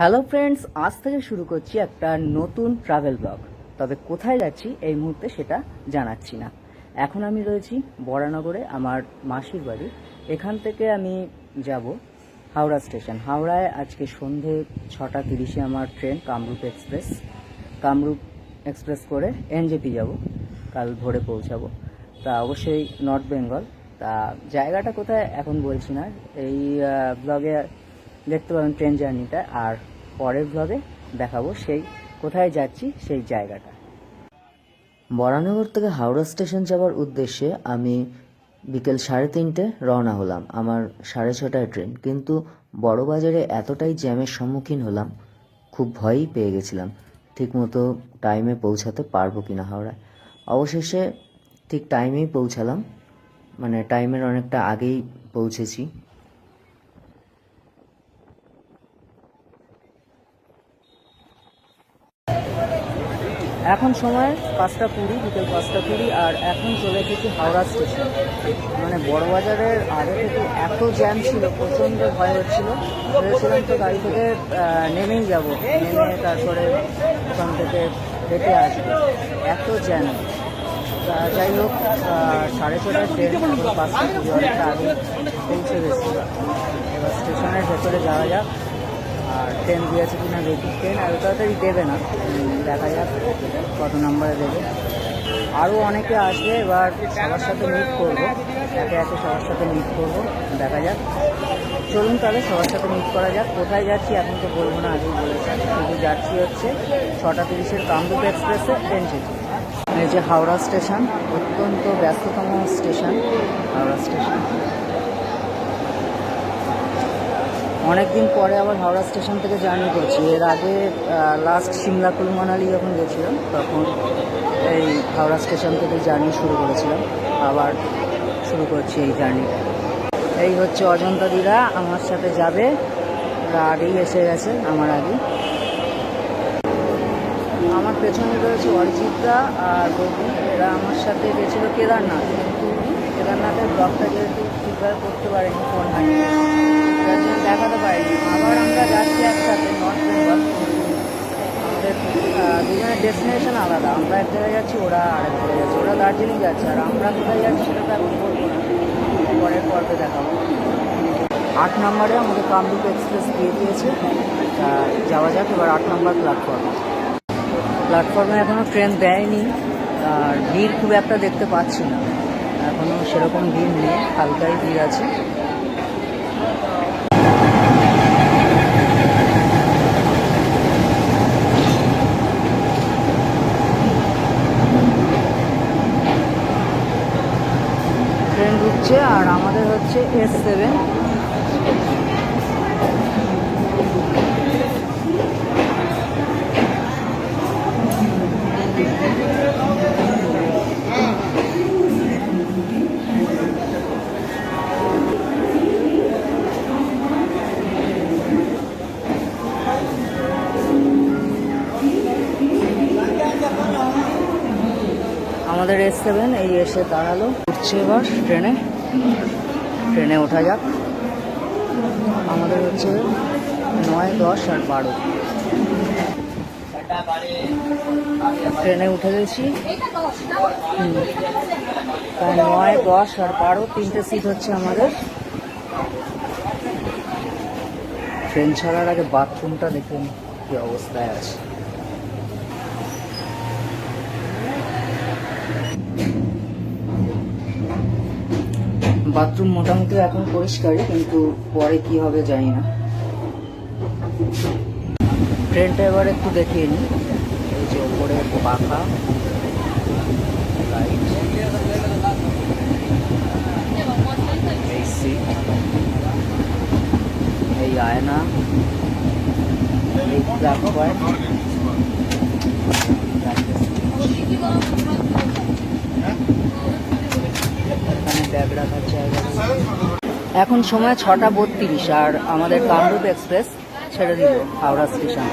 Hello friends আজ থেকে শুরু করছি একটা নতুন ট্রাভেল ব্লগ তবে কোথায় যাচ্ছি এই মুহূর্তে সেটা জানাচ্ছি না। এখন আমি রয়েছি বরানগরে, আমার মাসির বাড়ি। এখান থেকে আমি যাব হাওড়া স্টেশন। হাওড়ায় আজকে সন্ধে ছটা তিরিশে আমার train Kamrup express. Kamrup express করে এনজেপি যাব, কাল ভোরে পৌঁছাবো। তা অবশ্যই নর্থ বেঙ্গল। তা জায়গাটা কোথায় এখন বলছি না। এই ব্লগে দেখতে পাবেন ট্রেন জার্নিটা, আর পরের ব্লগে দেখাবো সেই কোথায় যাচ্ছি, সেই জায়গাটা। বরানগর থেকে হাওড়া স্টেশন যাওয়ার উদ্দেশ্যে আমি বিকেল সাড়ে তিনটে রওনা হলাম, আমার সাড়ে ছটায় ট্রেন। কিন্তু বড়বাজারে এতটাই জ্যামের সম্মুখীন হলাম, খুব ভয়ই পেয়ে গেছিলাম, ঠিকমতো টাইমে পৌঁছাতে পারব কিনা হাওড়ায়। অবশেষে ঠিক টাইমেই পৌঁছালাম মানে টাইমের অনেকটা আগেই পৌঁছেছি। এখন সময় পাঁচটা কুড়ি, বিকেল পাঁচটা কুড়ি, আর এখন চলে এসেছি হাওড়া স্টেশন। মানে বড়বাজারের আগে থেকে এত জ্যাম ছিল, প্রচণ্ড ভয় হচ্ছিল। ভেবেছিলাম তো গাড়ি থেকে নেমেই যাব। নেমে তারপরে ওখান থেকে হেঁটে আসব। এত জ্যাম। যাই হোক সাড়ে ছটার ট্রেন পাঁচটা, কুড়ি, অনেকটা আগে পৌঁছে গেছি। এবার স্টেশনের ভেতরে যাওয়া যাক। আর ট্রেন দিয়েছে কিনা দেখি ট্রেন আর তাড়াতাড়ি দেবে না। দেখা যাক কত নাম্বারে দেবে। আরও অনেকে আসবে, এবার সবার সাথে মিট করব। একে একে সবার সাথে মিট করব, দেখা যাক। চলুন তাহলে সবার সাথে মিট করা যাক। কোথায় যাচ্ছি এখন তো বলব না, আগেই বলেছি কিন্তু যাচ্ছি হচ্ছে ছটা তিরিশের কামরূপ এক্সপ্রেসে ট্রেন চেয়েছি এই যে হাওড়া স্টেশন, অত্যন্ত ব্যস্ততম স্টেশন, হাওড়া স্টেশন। অনেকদিন পরে আবার হাওড়া স্টেশন থেকে জার্নি করছি। এর আগে লাস্ট সিমলা কুলু মানালি যখন গেছিলাম, তখন এই হাওড়া স্টেশন থেকে জার্নি শুরু করেছিলাম। আবার শুরু করছি এই জার্নিটা। এই হচ্ছে অজন্তা দিরা আমার সাথে যাবে। আগেই এসে গেছে, আমার আগে। আমার পেছনে রয়েছে অরিজিৎদা আর রবি এরা আমার সাথে গেছিল কেদারনাথ। কিন্তু কেদারনাথের ব্লগটা যেহেতু ঠিকভাবে করতে পারেনি ফোন হারিয়ে যার জন্য দেখাতে পারিনি আবার আমরা যাচ্ছি একসাথে নর্থ বেঙ্গল আমাদের আহ, দুজনের ডেস্টিনেশন আলাদা। আমরা এক জায়গায় যাচ্ছি, ওরা আরেক জায়গায় যাচ্ছে। ওরা দার্জিলিং যাচ্ছে, আর আমরা কোথায় যাচ্ছি সেটা তো এখন বলব না। পরের পর্বে দেখাবো। আট নম্বরে আমাদের কামরূপ এক্সপ্রেস দিয়ে দিয়েছে। যাওয়া যাক, এবার আট নম্বর প্ল্যাটফর্মে প্ল্যাটফর্মে এখনও ট্রেন দেয়নি। আর ভিড় খুব একটা দেখতে পাচ্ছি না। এখনও সেরকম ভিড় নেই, হালকাই ভিড় আছে। ঢুকছে আর আমাদের হচ্ছে এস সেভেন আমাদের এস সেভেন এই এসে দাঁড়াল। উঠছে এবার ট্রেনে। ট্রেনে ওঠা যাক। আমাদের হচ্ছে নয়, দশ আর বারো। ট্রেনে উঠে গেছি। তা নয়, দশ আর বারো, তিনটে সিট হচ্ছে আমাদের। ট্রেন ছাড়ার আগে বাথরুমটা দেখুন কি অবস্থায় আছে। বাথরুম মোটামুটি এখন পরিষ্কারই কিন্তু পরে কি হবে জানি না। ট্রেনটা এবার একটু দেখিয়ে নিই। এই যে ওপরে পাখা লাইট এই সিট এই আয়না। এই প্ল্যাটফর্ম জায়গা এখন সময় ছটা বত্রিশ আর আমাদের কামরূপ এক্সপ্রেস ছেড়ে দিল হাওড়া স্টেশন।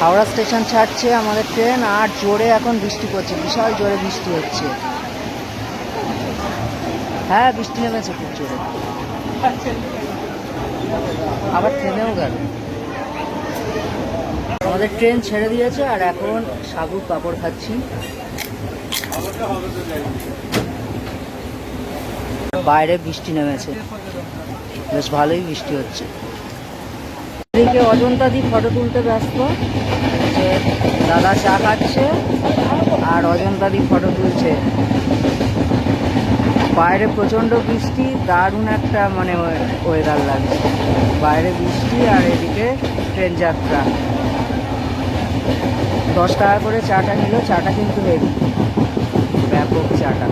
হাওড়া স্টেশন ছাড়ছে আমাদের ট্রেন আর জোরে এখন বৃষ্টি পড়ছে, বিশাল জোরে বৃষ্টি হচ্ছে। হ্যাঁ বৃষ্টি নেমেছে খুব জোরে। আবার থেমেও গেল। আমাদের ট্রেন ছেড়ে দিয়েছে আর এখন সাবুর পাপড় খাচ্ছি। বাইরে বৃষ্টি নেমেছে। বেশ ভালোই বৃষ্টি হচ্ছে। এদিকে অজন্তা দি ফটো তুলতে ব্যস্ত। যে দাদা চা খাচ্ছে আর অজন্তা দি ফটো তুলছে। বাইরে প্রচণ্ড বৃষ্টি, দারুণ একটা মানে ওয়েদার লাগছে। বাইরে বৃষ্টি আর এদিকে ট্রেন যাত্রা। দশ টাকা করে চাটা নিল, চাটা কিন্তু হেভি ব্যাপক চাটা।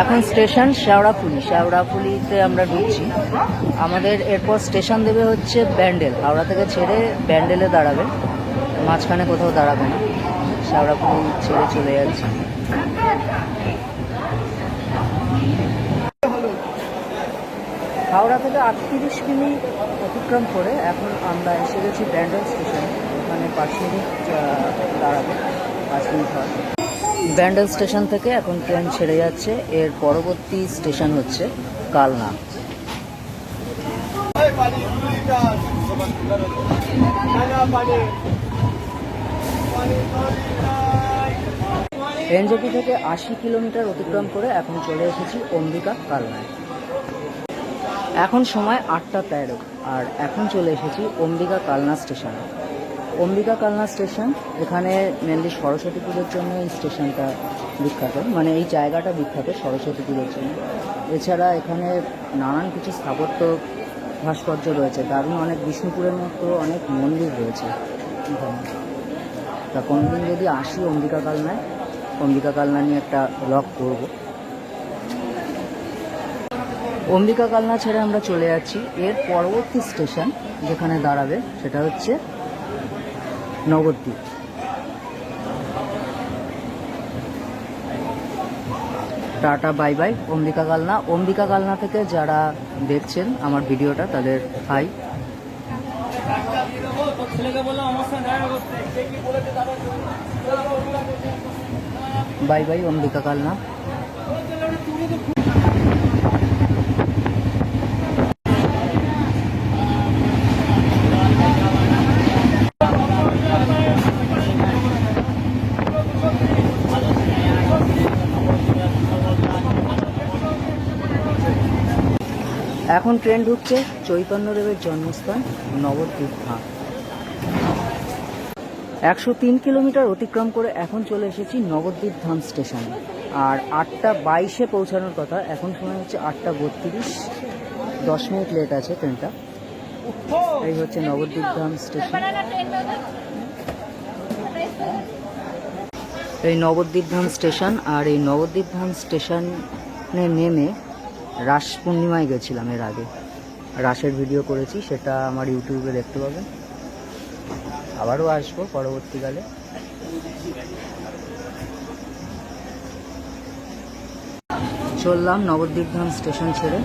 এখন স্টেশন শেওড়াফুলি শেওড়াফুলিতে আমরা ঢুকছি। আমাদের এরপর স্টেশন দেবে হচ্ছে ব্যান্ডেল। হাওড়া থেকে ছেড়ে ব্যান্ডেলে দাঁড়াবে। মাঝখানে কোথাও দাঁড়াবে না। শেওড়াফুলি ছেড়ে চলে যাচ্ছে। হাওড়া থেকে আটত্রিশ কিমি অতিক্রম করে এখন আমরা এসে গেছি ব্যান্ডেল স্টেশনে। পাঁচ মিনিট দাঁড়াবো। পাঁচ মিনিট ব্যান্ডেল স্টেশন থেকে এখন ট্রেন ছেড়ে যাচ্ছে। এর পরবর্তী স্টেশন হচ্ছে কালনা। এনজেপি থেকে আশি কিলোমিটার অতিক্রম করে এখন চলে এসেছি অম্বিকা কালনায়। এখন সময় আটটা তেরো, আর এখন চলে এসেছি অম্বিকা কালনা স্টেশনে। অম্বিকা কালনা স্টেশন, এখানে মেনলি সরস্বতী পুজোর জন্য এই স্টেশনটা বিখ্যাত। মানে এই জায়গাটা বিখ্যাত সরস্বতী পুজোর জন্য। এছাড়া এখানে নানান কিছু স্থাপত্য ভাস্কর্য রয়েছে। দারুণ অনেক বিষ্ণুপুরের মতো অনেক মন্দির রয়েছে। এখানে তা কোনোদিন যদি আসি অম্বিকা কালনায়, অম্বিকা কালনা নিয়ে একটা ব্লগ করব। অম্বিকা কালনা ছেড়ে আমরা চলে যাচ্ছি। এর পরবর্তী স্টেশন যেখানে দাঁড়াবে, সেটা হচ্ছে Nabadwip tata, bye bye, Ambika Kalna. Ambika Kalna থেকে যারা দেখছেন আমার ভিডিওটা, তাদের hi. Bye bye, Ambika Kalna. এখন ট্রেন ঢুকছে চৈতন্যদেবের জন্মস্থান নবদ্বীপ। ধাম একশো তিন কিলোমিটার অতিক্রম করে এখন চলে এসেছি নবদ্বীপ ধাম স্টেশনে। আর আটটা বাইশে পৌঁছানোর কথা, এখন সময় হচ্ছে আটটা বত্রিশ। দশ মিনিট লেট আছে ট্রেনটা। এই হচ্ছে নবদ্বীপ ধাম স্টেশন। এই নবদ্বীপ ধাম স্টেশন আর এই নবদ্বীপ ধাম স্টেশনে নেমে রাস পূর্ণিমায় গেছিলাম এর আগে। রাসের ভিডিও করেছি, সেটা আমার ইউটিউবে দেখতে পাবেন। আবারও আসব পরবর্তীকালে। চললাম নবদ্বীপ ধাম স্টেশন ছেড়ে।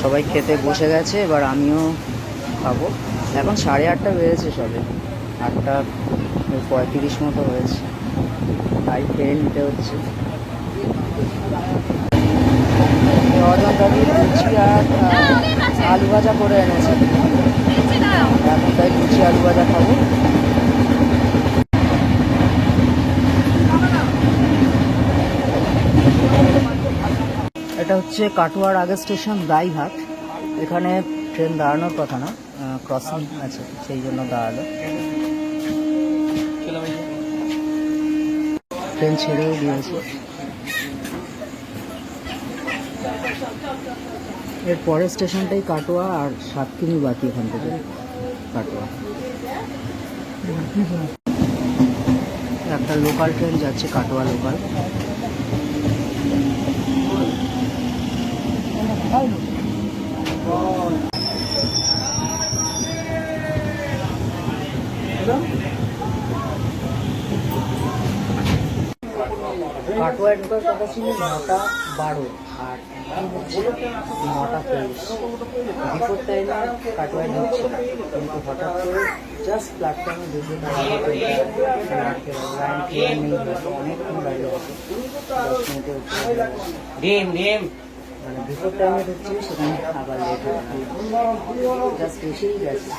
সবাই খেতে বসে গেছে, এবার আমিও খাব। এখন সাড়ে আটটা বেজেছে সবে। আটটা পঁয়ত্রিশ মতো হয়েছে। তাই খেয়ে নিতে হচ্ছে। আলু ভাজা করে এনেছে। এখন তাই লুচি আলু ভাজা খাব। এটা হচ্ছে কাটোয়ার আগের স্টেশন দাইহাট এখানে ট্রেন দাঁড়ানোর কথা না ক্রসিং আছে, সেই জন্য দাঁড়াল। ট্রেন ছেড়েও দিয়েছে। এর পরের স্টেশনটাই কাটোয়া আর সাত কিমি বাকি এখান থেকে কাটোয়া। একটা লোকাল ট্রেন যাচ্ছে, কাটোয়া লোকাল কাটোয়ায় ঢোকার কথা ছিল নটা বারো আর নটা তেইশ বিফোর টাইমে কাটোয়ায় ঢুকছে। কিন্তু হঠাৎ করে জাস্ট প্ল্যাটফর্মে ঢুকে অনেকক্ষণ দাঁড়িয়ে আছে দশ মানে বিফোর টাইমে ঢুকছি সেখানে আবার লেট হয়ে জাস্ট এসেই গেছে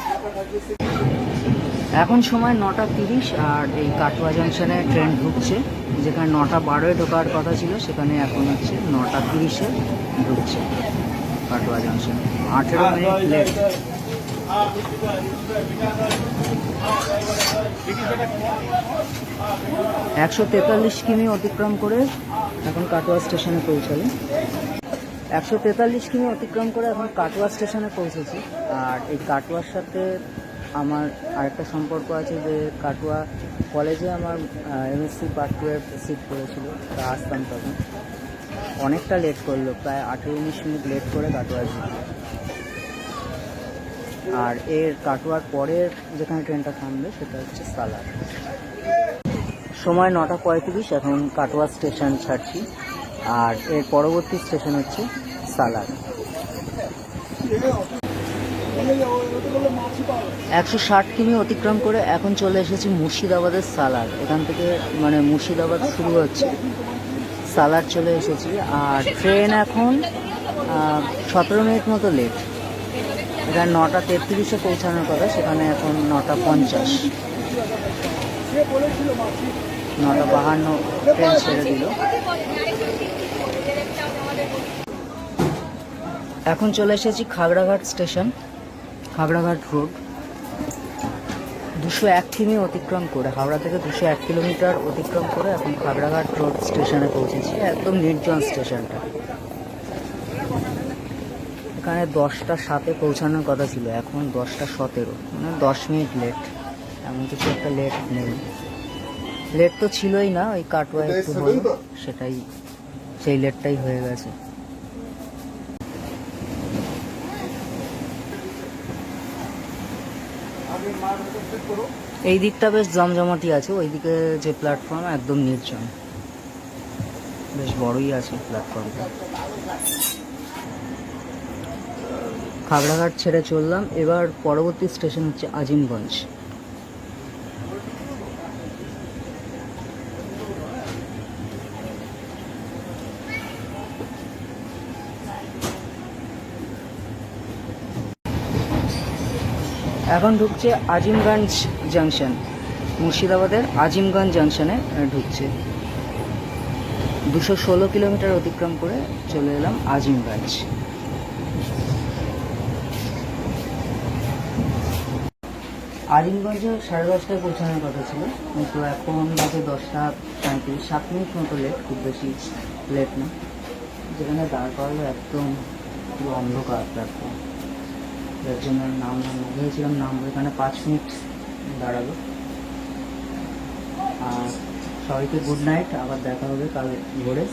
এখন সময় নটা তিরিশ আর এই কাটোয়া জাংশনে ট্রেন ঢুকছে, যেখানে নটা বারোয় ঢোকার কথা ছিল, সেখানে এখন হচ্ছে নটা তিরিশে ঢুকছে কাটোয়া জাংশন। আঠেরো মিনিট লেট। একশো তেতাল্লিশ কিমি অতিক্রম করে এখন কাটোয়া স্টেশনে পৌঁছালো। একশো তেতাল্লিশ কিমি অতিক্রম করে এখন কাটোয়া স্টেশনে পৌঁছেছি। আর এই কাটোয়ার সাথে আমার আরেকটা সম্পর্ক আছে যে কাটোয়া কলেজে আমার এমএসসি পার্ট টু এর সিট পড়েছিল, তা আসতাম তখন। অনেকটা লেট করল, প্রায় আঠেরো উনিশ মিনিট লেট করে কাটোয়া ঢুকলো আর এর কাটোয়ার পরের যেখানে ট্রেনটা থামবে, সেটা হচ্ছে সালার। সময় নটা পঁয়ত্রিশ, এখন কাটোয়া স্টেশন ছাড়ছি। আর এর পরবর্তী স্টেশন হচ্ছে সালার। একশো ষাট কিমি অতিক্রম করে এখন চলে এসেছি মুর্শিদাবাদের সালার। এখান থেকে মানে মুর্শিদাবাদ শুরু হচ্ছে। সালার চলে এসেছি। আর ট্রেন এখন সতেরো মিনিট মতো লেট এটা নটা তেত্রিশে পৌঁছানোর কথা, সেখানে এখন নটা পঞ্চাশ। নটা বাহান্ন ট্রেন ছেড়ে দিল। এখন চলে এসেছি খাগড়াঘাট স্টেশন। খাগড়াঘাট রোড। দুশো এক কিমি অতিক্রম করে হাওড়া থেকে দুশো এক কিলোমিটার অতিক্রম করে এখন খাগড়াঘাট রোড স্টেশনে পৌঁছেছি একদম নির্জন স্টেশনটা। এখানে দশটা সাতে পৌঁছানোর কথা ছিল এখন দশটা সতেরো মানে দশ মিনিট লেট এমন কিছু একটা লেট নেই। লেট তো ছিলই না ওই কাটোয়া একটু হলো সেটাই সেই লেটটাই হয়ে গেছে। এই দিকটা বেশ জমজমাটি আছে, ওই দিকে যে প্ল্যাটফর্ম একদম নির্জন। বেশ বড়ই আছে প্ল্যাটফর্মটা খাগড়াঘাট ছেড়ে চললাম, এবার পরবর্তী স্টেশন হচ্ছে আজিমগঞ্জ। এখন ঢুকছে আজিমগঞ্জ জাংশন মুর্শিদাবাদের আজিমগঞ্জ জাংশনে ঢুকছে। দুশো ষোলো কিলোমিটার অতিক্রম করে চলে এলাম আজিমগঞ্জ। আজিমগঞ্জে সাড়ে দশটায় পৌঁছানোর কথা ছিল, কিন্তু এখন বাজে দশটা পঁয়ত্রিশ, সাত মিনিট মতো লেট খুব বেশি লেট না। যেখানে দাঁড় করালো একদম অন্ধকার প্ল্যাটফর্ম যার জন্য নাম নাম ভেবেছিলাম নাম এখানে পাঁচ মিনিট দাঁড়াল। আর সবাইকে গুড নাইট আবার দেখা হবে কাল ভোরে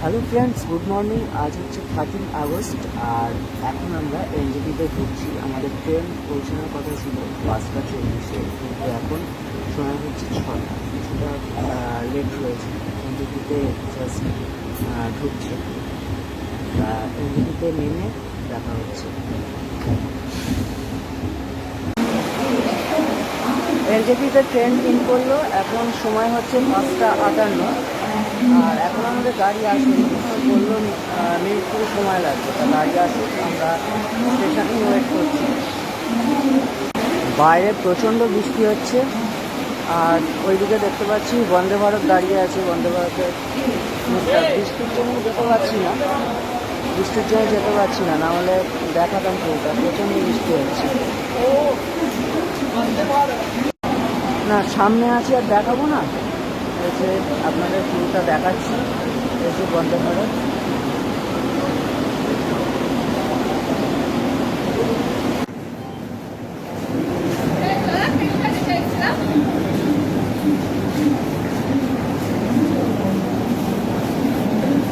হ্যালো ফ্রেন্ডস গুড মর্নিং আজ হচ্ছে থার্টিন আগস্ট, আর এখন আমরা এনজিপিতে ঢুকছি আমাদের ট্রেন পৌঁছানোর কথা ছিল পাঁচটা চল্লিশে। কিন্তু এখন সময় হচ্ছে ছটা। কিছুটা লেট হয়েছে। এনজিপিতে জাস্ট ঢুকছে। এনজিপিতে নেমে দেখা হচ্ছে। এলজেপিতে ট্রেন ইন করল। এখন সময় হচ্ছে পাঁচটা আটান্ন। আর এখন আমাদের গাড়ি আসেনি। বলল মিনিট করে সময় লাগবে। তা গাড়ি আসুক, আমরা স্টেশনে ওয়েট করছি। বাইরে প্রচণ্ড বৃষ্টি হচ্ছে। আর ওইদিকে দেখতে পাচ্ছি বন্দে ভারত দাঁড়িয়ে আছে। বন্দে ভারতের বৃষ্টির জন্য যেতে পারছি না। বৃষ্টির জন্য যেতে পারছি না। না হলে দেখাতাম পুরোটা প্রচণ্ড বৃষ্টি হচ্ছে। না, সামনে আছে আর দেখাবো না? এসে আপনাদের ফুলটা দেখাচ্ছি এসে বন্ধ করে।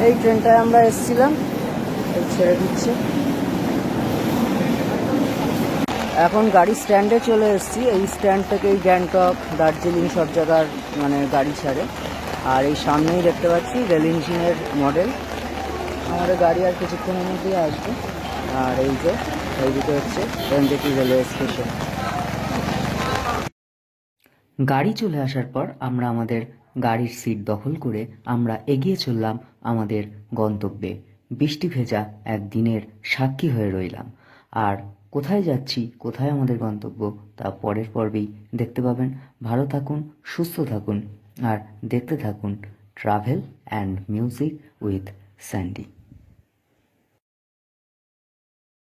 এই ট্রেনটায় আমরা এসেছিলাম ছেড়ে দিচ্ছে। এখন গাড়ি স্ট্যান্ডে চলে এসেছি। এই স্ট্যান্ড থেকেই গ্যাংটক, দার্জিলিং সব জায়গার মানে গাড়ি ছাড়ে। আর এই সামনেই দেখতে পাচ্ছি রেল ইঞ্জিনের মডেল। আমাদের গাড়ি আর কিছুক্ষণের মধ্যেই আসবে। আর এই যে এই এইদিকে হচ্ছে এনজেপি রেলওয়ে স্টেশন। গাড়ি চলে আসার পর আমরা আমাদের গাড়ির সিট দখল করে আমরা এগিয়ে চললাম আমাদের গন্তব্যে। বৃষ্টি ভেজা একদিনের সাক্ষী হয়ে রইলাম। আর কোথায় যাচ্ছি, কোথায় আমাদের গন্তব্য, তা পরের পর্বেই দেখতে পাবেন। ভালো থাকুন, সুস্থ থাকুন, আর দেখতে থাকুন travel and music with Sandy